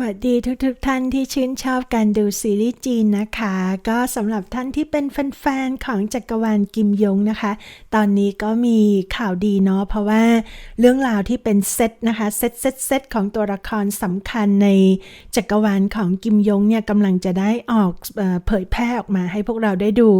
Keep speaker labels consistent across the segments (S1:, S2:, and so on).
S1: วัสดีทุกๆทท่านที่ชื่นชอบการดูซีรีส์จีนนะคะ ก็สำหรับท่านที่เป็นแฟนๆของจักรวาลกิมยงนะคะ ตอนนี้ก็มีข่าวดีเนาะเพราะว่าเรื่องราวที่เป็นเซตนะคะเซตเซตเซตของตัวละครสำคัญในจักรวาลของกิมยงเนี่ยกำลังจะได้ออกเออเผยแพร่ออกมาให้พวกเราได้ดู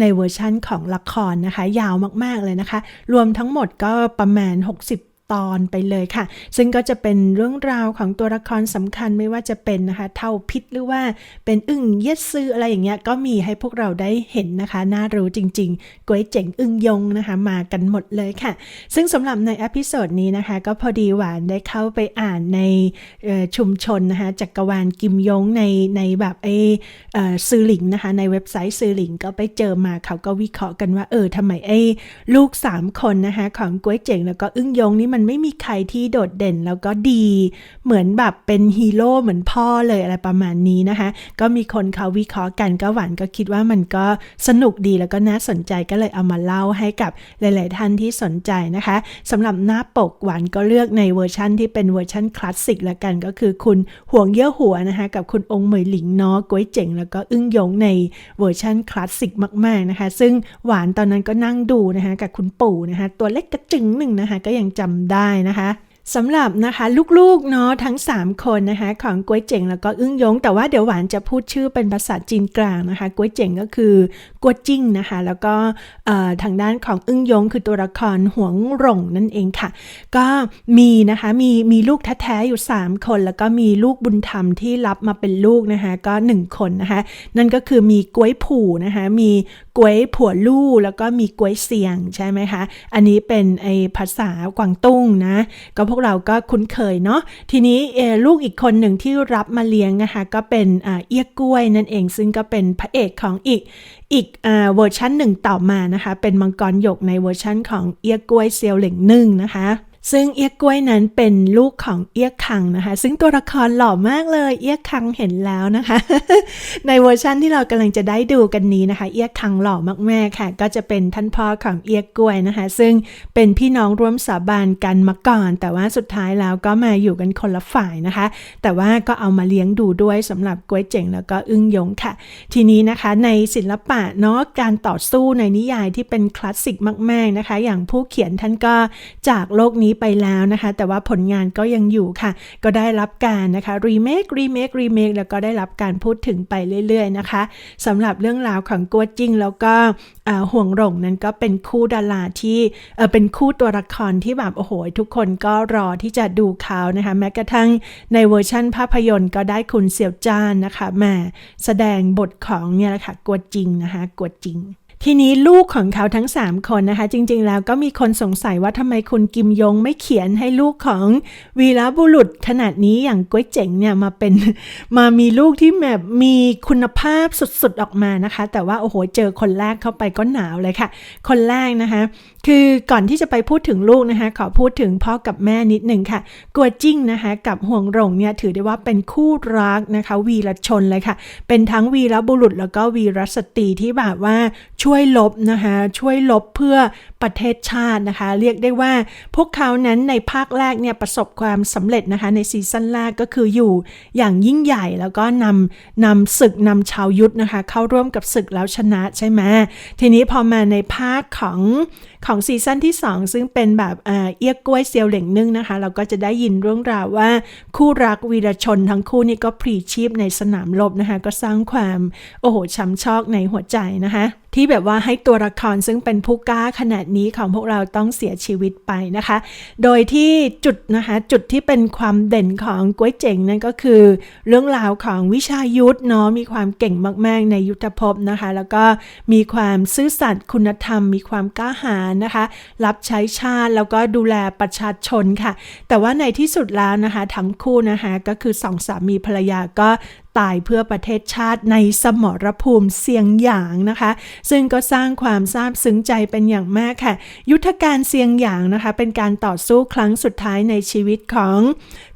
S1: ในเวอร์ชั่นของละครนะคะ ยาวมากๆเลยนะคะ รวมทั้งหมดก็ประมาณ 60 ตอนไปเลยค่ะ ซึ่งก็จะเป็นเรื่องราวของตัวละครสำคัญไม่ว่าจะเป็นนะคะ เท่าพิษหรือว่าเป็นอึ่งเย็ดซื้ออะไรอย่างเงี้ยก็มีให้พวกเราได้เห็นนะคะ น่ารู้จริงๆก๋วยเจ๋งอึ่งยงนะคะ มากันหมดเลยค่ะ ซึ่งสำหรับในอพิโซดนี้นะคะ ก็พอดีหวานได้เข้าไปอ่านในชุมชนนะคะจักรวาลกิมยงในในแบบไอ้เออซือหลิงนะคะ ในเว็บไซต์ซือหลิงก็ไปเจอมาเขาก็วิเคราะห์กันว่าเออทำไมไอ้ลูก 3 คนนะคะของก๋วยเจ๋งแล้วก็อึ้งยงนี่มันไม่มีใครที่โดดเด่นแล้วก็ดี เหมือนแบบเป็นฮีโร่เหมือนพ่อเลยอะไรประมาณนี้นะคะ ก็มีคนเขาวิเคราะห์กันก็หวานก็คิดว่ามันก็สนุกดีแล้วก็น่าสนใจก็เลยเอามาเล่าให้กับหลาย ๆ ท่านที่สนใจนะคะสำหรับหน้าปกหวานก็เลือกในเวอร์ชั่นที่เป็นเวอร์ชั่นคลาสสิกละกันก็คือคุณห่วงเย่อหัวนะคะกับคุณองค์เหมยหลิงเนาะก๋วยเจ๋งแล้วก็อึ้งยงในเวอร์ชั่นคลาสสิกมาก ๆ นะคะ ซึ่งหวานตอนนั้นก็นั่งดูนะคะกับคุณปู่นะคะตัวเล็กกระจึงหนึ่งนะคะก็ยังจำได้นะคะ สำหรับนะคะลูกๆเนาะทั้ง 3 คนนะคะของก๋วยเจ๋งแล้วก็อึ้งยง แต่ว่าเดี๋ยวหวานจะพูดชื่อเป็นภาษาจีนกลางนะคะก๋วยเจ๋งก็คือกวจิ้งนะคะแล้วก็ทางด้านของอึ้งยง คือตัวละครหวงหร่งนั่นเองค่ะ ก็มีนะคะมีมีลูกแท้ๆอยู่ 3 คน แล้วก็มีลูกบุญธรรมที่รับมาเป็นลูกนะคะก็ 1 คนนะคะนั่นก็คือมีกล้วยผู่นะคะมีกล้วยผัวลู่แล้วก็มีกล้วยเสียงใช่ไหมคะอันนี้เป็นไอภาษากวางตุ้งนะก็พวกเราก็คุ้นเคยเนาะทีนี้ลูกอีกคนหนึ่งที่รับมาเลี้ยงนะคะก็เป็นอเอี้ยกล้วยนั่นเองซึ่งก็เป็นพระเอกของอีกอีกเวอร์ชันหนึ่งต่อมานะคะ เป็นมังกรหยกในเวอร์ชันของเอียกล้วยเซียวเหลิงหนึ่งนะคะ ซึ่งเอียกล้วยนั้นเป็นลูกของเอียคังนะคะ ซึ่งตัวละครหล่อมากเลย เอียคังเห็นแล้วนะคะ ในเวอร์ชันที่เรากำลังจะได้ดูกันนี้นะคะ เอียคังหล่อมากๆค่ะ ก็จะเป็นท่านพ่อของเอียกล้วยนะคะ ซึ่งเป็นพี่น้องร่วมสาบานกันมาก่อน แต่ว่าสุดท้ายแล้วก็มาอยู่กันคนละฝ่ายนะคะ แต่ว่าก็เอามาเลี้ยงดูด้วยสำหรับกล้วยเจ๋งแล้วก็อึ้งยงค่ะ ทีนี้นะคะในศิลปะเนาะการต่อสู้ในนิยายที่เป็นคลาสสิกมาก ๆนะคะ อย่างผู้เขียนท่านก็จากโลกนี้ไปแล้วนะคะ แต่ว่าผลงานก็ยังอยู่ค่ะ ก็ได้รับการนะคะรีเมครีเมครีเมคแล้วก็ได้รับการพูดถึงไปเรื่อย ๆ นะคะสำหรับเรื่องราวของกัวจิ้งแล้วก็ห่วงหลงนั้นก็เป็นคู่ดาราที่เป็นคู่ตัวละครที่แบบโอ้โหทุกคนก็รอที่จะดูเขานะคะแม้กระทั่งในเวอร์ชั่นภาพยนตร์ก็ได้คุณเสี่ยวจ้านนะคะมาแสดงบทของเนี่ยแหละค่ะกัวจิงนะคะกัวจิง ทีนี้ลูกของเขาทั้ง 3 คนนะคะ จริงๆ แล้วก็มีคนสงสัยว่าทำไมคุณกิมยงไม่เขียนให้ลูกของวีรบุรุษขนาดนี้อย่างก๋วยเจ๋งเนี่ยมาเป็นมามีลูกที่แบบมีคุณภาพสุดๆออกมานะคะ แต่ว่าโอ้โหเจอคนแรกเข้าไปก็หนาวเลยค่ะ คนแรกนะคะคือก่อนที่จะไปพูดถึงลูกนะคะขอพูดถึงพ่อกับแม่นิดหนึ่งค่ะกัวจิ้งนะคะกับห่วงหลงเนี่ยถือได้ว่าเป็นคู่รักนะคะ วีรชนเลยค่ะ เป็นทั้งวีรบุรุษแล้วก็วีรสตรีที่แบบว่าช่วยลบนะคะช่วยลบเพื่อประเทศชาตินะคะ เรียกได้ว่าพวกเขานั้นในภาคแรกเนี่ยประสบความสำเร็จนะคะในซีซั่นแรกก็คืออยู่อย่างยิ่งใหญ่แล้วก็นำนำศึกนำชาวยุทธนะคะ เข้าร่วมกับศึกแล้วชนะใช่ไหมทีนี้พอมาในภาคของขของซีซั่นที่ 2 ซึ่งเป็นแบบเอ่อเอี้ยกล้วยเซียวเหล่งนึ่งนะคะ เราก็จะได้ยินเรื่องราวว่าคู่รักวีรชนทั้งคู่นี่ก็พรีชีพในสนามรบนะคะ ก็สร้างความโอ้โหช้ำชอกในหัวใจนะคะที่แบบว่าให้ตัวละครซึ่งเป็นผู้กล้าขนาดนี้ของพวกเราต้องเสียชีวิตไปนะคะ โดยที่จุดนะคะจุดที่เป็นความเด่นของก๋วยเจ๋งนั่นก็คือ เรื่องราวของวิชายุทธเนาะมีความเก่งมาก ๆ ในยุทธภพนะคะ แล้วก็มีความซื่อสัตย์คุณธรรม มีความกล้าหาญนะคะ รับใช้ชาติแล้วก็ดูแลประชาชนค่ะ แต่ว่าในที่สุดแล้วนะคะทั้งคู่นะคะก็คือสองสามีภรรยาก็ตายเพื่อประเทศชาติในสมรภูมิเสียงหยางนะคะ ซึ่งก็สร้างความซาบซึ้งใจเป็นอย่างมากค่ะ ยุทธการเสียงหยางนะคะ เป็นการต่อสู้ครั้งสุดท้ายในชีวิตของ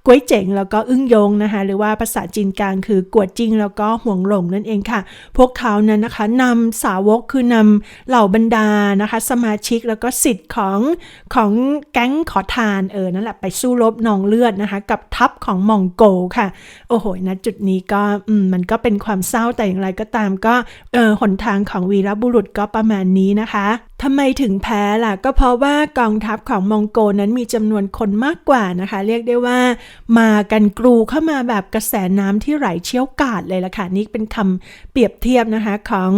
S1: กวยเจ๋งแล้วก็อึ้งยงนะคะ หรือว่าภาษาจีนกลางคือกวดจิงแล้วก็ห่วงหลงนั่นเองค่ะ พวกเขานั้นนะคะนำสาวกคือนำเหล่าบรรดานะคะ สมาชิกแล้วก็สิทธิ์ของของแก๊งขอทานเออนั่นแหละไปสู้รบนองเลือดนะคะ กับทัพของมองโกค่ะ โอ้โหนะจุดนี้ก็มมันก็เป็นความเศร้าแต่อย่างไรก็ตามก็เออหนทางของวีรบุรุษก็ประมาณนี้นะคะทำไมถึงแพ้ล่ะ ก็เพราะว่ากองทัพของมองโกนั้นมีจำนวนคนมากกว่านะคะ เรียกได้ว่า มากันกรูเข้ามาแบบกระแสน้ำที่ไหลเชี่ยวกาดเลยล่ะค่ะ นี่เป็นคำเปรียบเทียบนะคะของ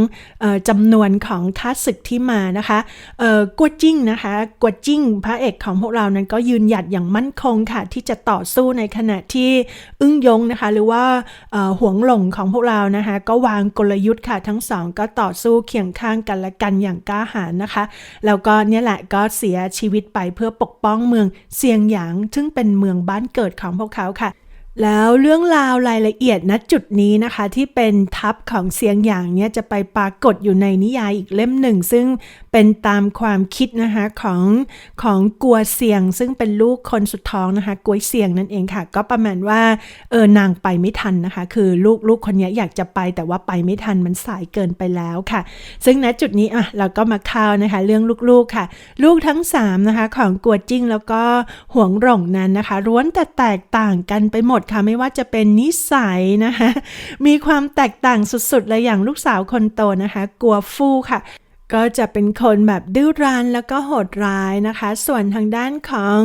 S1: ออจำนวนของข้าศึกที่มานะคะเอ่อกวจิ้งนะคะกัวจิ้งพระเอกของพวกเรานั้นก็ยืนหยัดอย่างมั่นคงค่ะ ที่จะต่อสู้ในขณะที่อึ้งยงนะคะ หรือว่าเอ่วงหลงของพวกเรานะคะ ก็วางกลยุทธ์ค่ะทั้งสองก็ต่อสู้เคียงข้างกันและกันอย่างกล้าหาญนะคะแล้วก็เนี่ยแหละก็เสียชีวิตไปเพื่อปกป้องเมืองเซียงหยาง ซึ่งเป็นเมืองบ้านเกิดของพวกเขาค่ะ แล้วเรื่องราวรายละเอียดณจุดนี้นะคะ ที่เป็นทัพของเซียงหยางเนี่ยจะไปปรากฏอยู่ในนิยายอีกเล่มหนึ่ง ซึ่งเป็นตามความคิดนะคะของของกัวเซียง ซึ่งเป็นลูกคนสุดท้องนะคะกวยเซียงนั่นเองค่ะ ก็ประมาณว่าเออนางไปไม่ทันนะคะ คือลูกลูกคนนี้อยากจะไปแต่ว่าไปไม่ทันมันสายเกินไปแล้วค่ะ ซึ่งณจุดนี้อะเราก็มาเข้านะคะเรื่องลูกๆค่ะ ลูกทั้ง3นะคะของกัวจิ้งแล้วก็ห่วงหล่งนั้นนะคะล้วนแต่แตกต่างกันไปหมดค่ะไม่ว่าจะเป็นนิสัยนะคะมีความแตกต่างสุดๆเลยอย่างลูกสาวคนโตนะคะ กลัวฟูค่ะ ก็จะเป็นคนแบบดื้อรั้นแล้วก็โหดร้ายนะคะ ส่วนทางด้านของ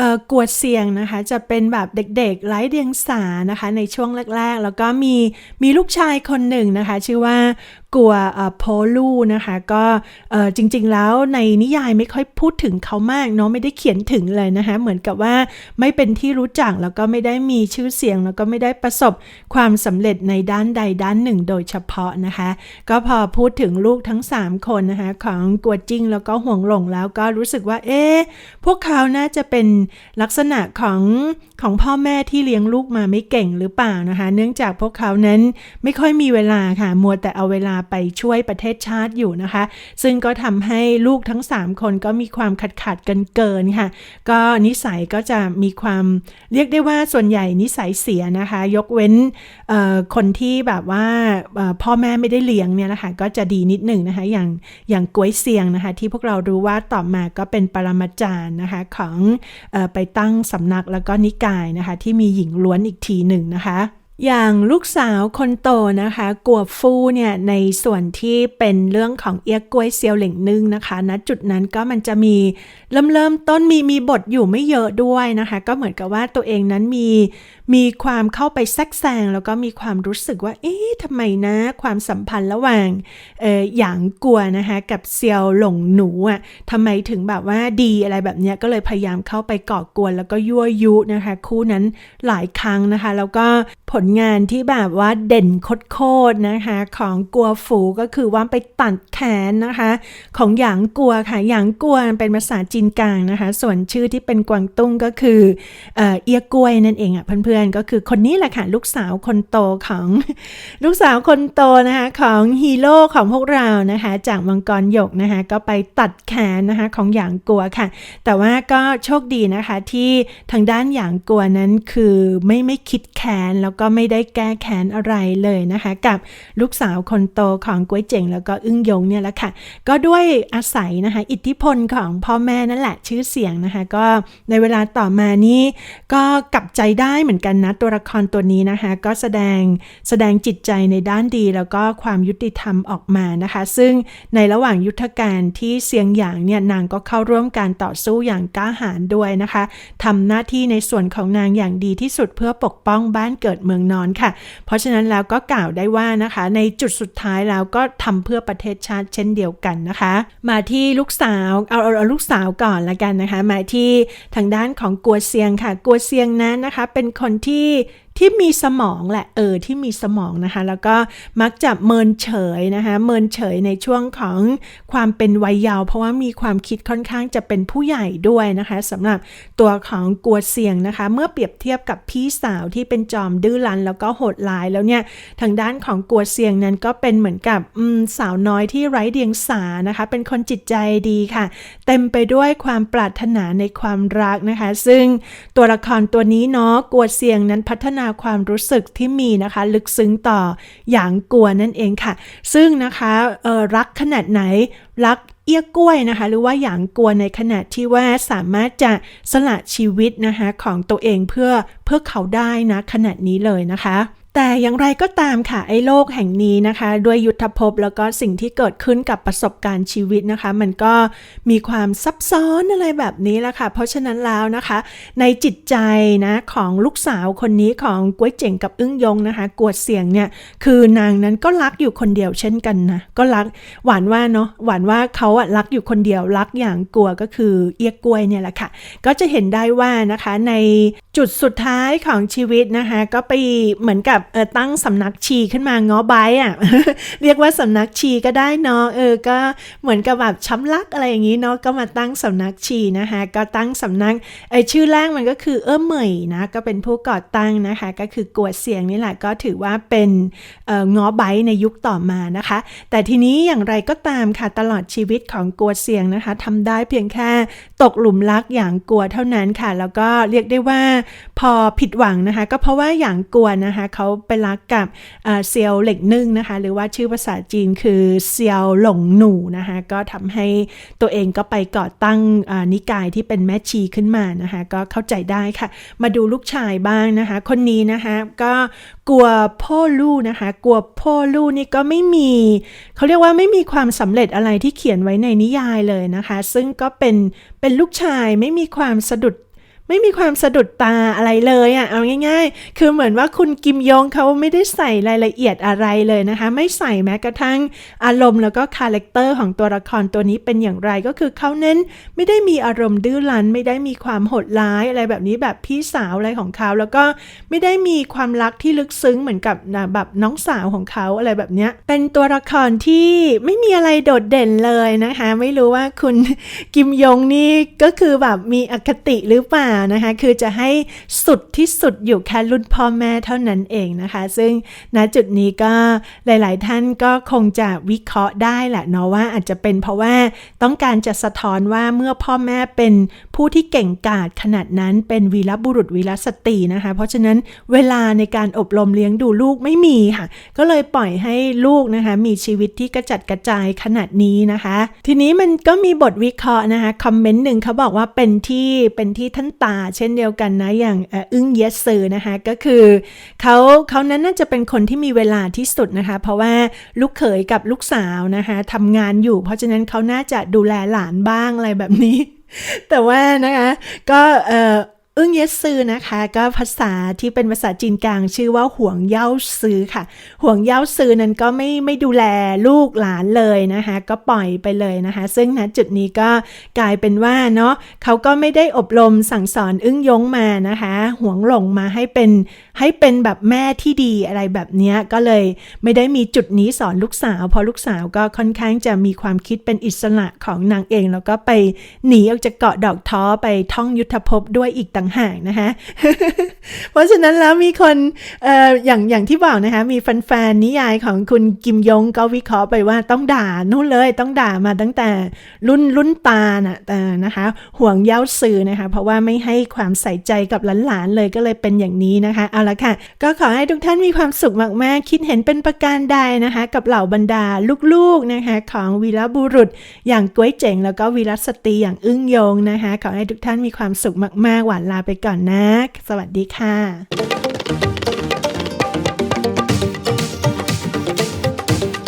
S1: ออกวดเสียงนะคะ จะเป็นแบบเด็กๆไร้เดียงสานะคะ ในช่วงแรกๆ แล้วก็มีมีลูกชายคนหนึ่งนะคะ ชื่อว่า กัวโพลูนะคะก็จริงๆแล้วในนิยายไม่ค่อยพูดถึงเขามากเนาะไม่ได้เขียนถึงเลยนะคะเหมือนกับว่าไม่เป็นที่รู้จักแล้วก็ไม่ได้มีชื่อเสียง แล้วก็ไม่ได้ประสบความสำเร็จในด้านใดด้านหนึ่งโดยเฉพาะนะคะ ก็พอพูดถึงลูกทั้ง 3 คนนะคะของกัวจิ้งแล้วก็ห่วงหลงแล้วก็รู้สึกว่าเอ๊ะพวกเขาน่าจะเป็นลักษณะของของพ่อแม่ที่เลี้ยงลูกมาไม่เก่งหรือเปล่านะคะ เนื่องจากพวกเขานั้นไม่ค่อยมีเวลาค่ะมัวแต่เอาเวลาไปช่วยประเทศชาติอยู่นะคะ ซึ่งก็ทำให้ลูกทั้ง 3 คนก็มีความขัดขัดกันเกินค่ะ ก็นิสัยก็จะมีความเรียกได้ว่าส่วนใหญ่นิสัยเสียนะคะ ยกเว้นคนที่แบบว่าพ่อแม่ไม่ได้เลี้ยงเนี่ยนะคะก็จะดีนิดหนึ่งนะคะ อย่างอย่างกวยเซียงนะคะ ที่พวกเรารู้ว่าต่อมาก็เป็นปรมาจารย์นะคะของออไปตั้งสำนักแล้วก็นิกายนะคะ ที่มีหญิงล้วนอีกทีหนึ่งนะคะ อย่างลูกสาวคนโตนะคะกัวฟูเนี่ยในส่วนที่เป็นเรื่องของเอียกล้วยเซียวเหล่งนึ่งนะคะณนะจุดนั้นก็มันจะมีเริ่มเริ่มต้นมีมีบทอยู่ไม่เยอะด้วยนะคะ ก็เหมือนกับว่าตัวเองนั้นมี มีความเข้าไปแทรกแซงแล้วก็มีความรู้สึกว่า เอ๊ะทำไมนะ ความสัมพันธ์ระหว่างเออหยางกัวนะคะกับเซียวหลงหนูอะทำไมถึงแบบว่าดีอะไรแบบเนี้ยก็เลยพยายามเข้าไปก่อกวนแล้วก็ยั่วยุนะคะ คู่นั้นหลายครั้งนะคะ แล้วก็ผลงานที่แบบว่าเด่นโคตรนะคะ ของกัวฝูก็คือว่าไปตัดแขนนะคะ ของหยางกัวค่ะหยางกัวเป็นภาษาจีนกลางนะคะ ส่วนชื่อที่เป็นกวางตุ้งก็คือเอเอียกล้วยนั่นเองอะเพื่อนๆก็คือคนนี้แหละค่ะ ลูกสาวคนโตของลูกสาวคนโตนะคะ ของฮีโร่ของพวกเรานะคะ จากมังกรหยกนะคะ ก็ไปตัดแขนนะคะของหยางกัวค่ะ แต่ว่าก็โชคดีนะคะที่ทางด้านหยางกัวนั้นคือไม่ไม่คิดแค้นแล้วก็ไม่ได้แก้แค้นอะไรเลยนะคะ กับลูกสาวคนโตของกวยเจ๋งแล้วก็อึ้งยงเนี่ยแหละค่ะ ก็ด้วยอาศัยนะคะ อิทธิพลของพ่อแม่นั่นแหละชื่อเสียงนะคะ ก็ในเวลาต่อมานี้ก็กลับใจได้เหมือนกันนะตัวละครตัวนี้นะคะ ก็แสดงแสดงจิตใจในด้านดี แล้วก็ความยุติธรรมออกมานะคะ ซึ่งในระหว่างยุทธการที่เสียงหยางเนี่ยนางก็เข้าร่วมการต่อสู้อย่างกล้าหาญด้วยนะคะทำหน้าที่ในส่วนของนางอย่างดีที่สุดเพื่อปกป้องบ้านเกิดเมืองนอนค่ะ เพราะฉะนั้นแล้วก็กล่าวได้ว่านะคะ ในจุดสุดท้ายแล้วก็ทำเพื่อประเทศชาติเช่นเดียวกันนะคะ มาที่ลูกสาวเอาเอาเอาลูกสาวก่อนละกันนะคะ มาที่ทางด้านของกัวเซียงค่ะ กัวเซียงนั้นนะคะ เป็นคนที่ ที่มีสมองแหละเออที่มีสมองนะคะ แล้วก็มักจะเมินเฉยนะคะเมินเฉยในช่วงของความเป็นวัยเยาว์เพราะว่ามีความคิดค่อนข้างจะเป็นผู้ใหญ่ด้วยนะคะสำหรับตัวของกัวเซียงนะคะ เมื่อเปรียบเทียบกับพี่สาวที่เป็นจอมดื้อรั้นแล้วก็โหดร้ายแล้วเนี่ยทางด้านของกัวเซียงนั้นก็เป็นเหมือนกับสาวน้อยที่ไร้เดียงสานะคะ เป็นคนจิตใจดีค่ะ เต็มไปด้วยความปรารถนาในความรักนะคะ ซึ่งตัวละครตัวนี้เนาะกัวเซียงนั้นพัฒนาความรู้สึกที่มีนะคะ ลึกซึ้งต่ออย่างกลัวนั่นเองค่ะ ซึ่งนะคะรักขนาดไหนรักเอี้ยกล้วยนะคะ หรือว่าอย่างกลัวในขณะที่ว่าสามารถจะสละชีวิตนะคะของตัวเองเพื่อเพื่อเขาได้นะขนาดนี้เลยนะคะ แต่อย่างไรก็ตามค่ะไอ้โลกแห่งนี้นะคะ ด้วยยุทธภพแล้วก็สิ่งที่เกิดขึ้นกับประสบการณ์ชีวิตนะคะ มันก็มีความซับซ้อนอะไรแบบนี้แหละค่ะ เพราะฉะนั้นแล้วนะคะ ในจิตใจนะของลูกสาวคนนี้ของก้วยเจ๋งกับอึ้งยงนะคะ กวดเสียงเนี่ยคือนางนั้นก็รักอยู่คนเดียวเช่นกันนะก็รักหวานว่าเนาะหวานว่าเขาอะรักอยู่คนเดียวรักอย่างกลัวก็คือเอียกกล้วยเนี่ยแหละค่ะ ก็จะเห็นได้ว่านะคะในจุดสุดท้ายของชีวิตนะคะ ก็ไปเหมือนกับเออตั้งสำนักชีขึ้นมาง้อใบอะเรียกว่าสำนักชีก็ได้เนาะเออก็เหมือนกับแบบช้ำลักอะไรอย่างนี้เนาะก็มาตั้งสำนักชีนะคะ ก็ตั้งสำนักไอชื่อแรกมันก็คือเออเหมยนะก็เป็นผู้ก่อตั้งนะคะ ก็คือกวดเสียงนี่แหละก็ถือว่าเป็นเออง้อใบในยุคต่อมานะคะ แต่ทีนี้อย่างไรก็ตามค่ะตลอดชีวิตของกวดเสียงนะคะทำได้เพียงแค่ตกหลุมรักอย่างกลัวเท่านั้นค่ะ แล้วก็เรียกได้ว่าพอผิดหวังนะคะ ก็เพราะว่าอย่างกลัวนะคะเขาไปรักกับเซียวเหล็กนึ่งนะคะ หรือว่าชื่อภาษาจีนคือเซียวหลงหนูนะคะ ก็ทำให้ตัวเองก็ไปก่อตั้งนิกายที่เป็นแม่ชีขึ้นมานะคะ ก็เข้าใจได้ค่ะ มาดูลูกชายบ้างนะคะ คนนี้นะคะก็กลัวพ่อลู่นะคะ กลัวพ่อลู่นี่ก็ไม่มี เขาเรียกว่าไม่มีความสำเร็จอะไรที่เขียนไว้ในนิยายเลยนะคะ ซึ่งก็เป็นเป็นลูกชายไม่มีความสะดุด ไม่มีความสะดุดตาอะไรเลยอะ่ะเอาง่าย ๆ คือเหมือนว่าคุณกิมยงเขาไม่ได้ใส่รายละเอียดอะไรเลยนะคะ ไม่ใส่แม้กระทั่งอารมณ์แล้วก็คาแรคเตอร์ของตัวละครตัวนี้เป็นอย่างไรก็คือเขาเน้นไม่ได้มีอารมณ์ดื้อรั้น ไม่ได้มีความโหดร้ายอะไรแบบนี้แบบพี่สาวอะไรของเขาแล้วก็ไม่ได้มีความรักที่ลึกซึ้งเหมือนกับนะแบบน้องสาวของเขาอะไรแบบเนี้ยเป็นตัวละครที่ไม่มีอะไรโดดเด่นเลยนะคะ ไม่รู้ว่าคุณกิมยงนี่ก็คือแบบมีอคติหรือเปล่านะคะ คือจะให้สุดที่สุดอยู่แค่รุ่นพ่อแม่เท่านั้นเองนะคะ ซึ่งณจุดนี้ก็หลาย ๆ ท่านก็คงจะวิเคราะห์ได้แหละเนาะว่าอาจจะเป็นเพราะว่าต้องการจะสะท้อนว่าเมื่อพ่อแม่เป็นผู้ที่เก่งกาจขนาดนั้นเป็นวีรบุรุษวีรสตรีนะคะ เพราะฉะนั้นเวลาในการอบรมเลี้ยงดูลูกไม่มีค่ะ ก็เลยปล่อยให้ลูกนะคะ มีชีวิตที่กระจัดกระจายขนาดนี้นะคะ ทีนี้มันก็มีบทวิเคราะห์นะคะคอมเมนต์หนึ่งเขาบอกว่าเป็นที่เป็นที่ท่านตาเช่นเดียวกันนะ อย่างอึ้งเยสซือนะคะ ก็คือเขาเขานั้นน่าจะเป็นคนที่มีเวลาที่สุดนะคะ เพราะว่าลูกเขยกับลูกสาวนะคะทำงานอยู่ เพราะฉะนั้นเขาน่าจะดูแลหลานบ้างอะไรแบบนี้ แต่ว่านะคะ ก็เออ อึ้งเยสซือนะคะ ก็ภาษาที่เป็นภาษาจีนกลาง ชื่อว่าห่วงเย้าซือค่ะ ห่วงเย้าซือนั้นก็ไม่ไม่ดูแลลูกหลานเลยนะคะ ก็ปล่อยไปเลยนะคะ ซึ่งณจุดนี้ก็กลายเป็นว่าเนาะเขาก็ไม่ได้อบรมสั่งสอนอึ้งยงมานะคะ ห่วงหลงมาให้เป็นให้เป็นแบบแม่ที่ดีอะไรแบบนี้ก็เลยไม่ได้มีจุดนี้สอนลูกสาวเพราะลูกสาวก็ค่อนข้างจะมีความคิดเป็นอิสระของนางเอง แล้วก็ไปหนีออกจากเกาะดอกท้อไปท่องยุทธภพด้วยอีกต่างหากนะคะ เพราะฉะนั้นแล้วมีคนอออย่างอย่างที่บอกนะคะ มีแฟนๆนิยายของคุณกิมยงก็วิเคราะห์ไปว่าต้องด่านู่นเลยต้องด่ามาตั้งแต่รุ่นรุ่นตาน่ะแต่นะคะ ห่วงเย้าสื่อนะคะ เพราะว่าไม่ให้ความใส่ใจกับหลานๆเลยก็เลยเป็นอย่างนี้นะคะ เอาละค่ะ ก็ขอให้ทุกท่านมีความสุขมากๆ คิดเห็นเป็นประการใดนะคะ กับเหล่าบรรดาลูกๆนะคะของวีรบุรุษอย่างก้วยเจ๋งแล้วก็วีรสตรีอย่างอึ้งยงนะคะ ขอให้ทุกท่านมีความสุขมากๆหวานลาไปก่อนนะ สวัสดีค่ะ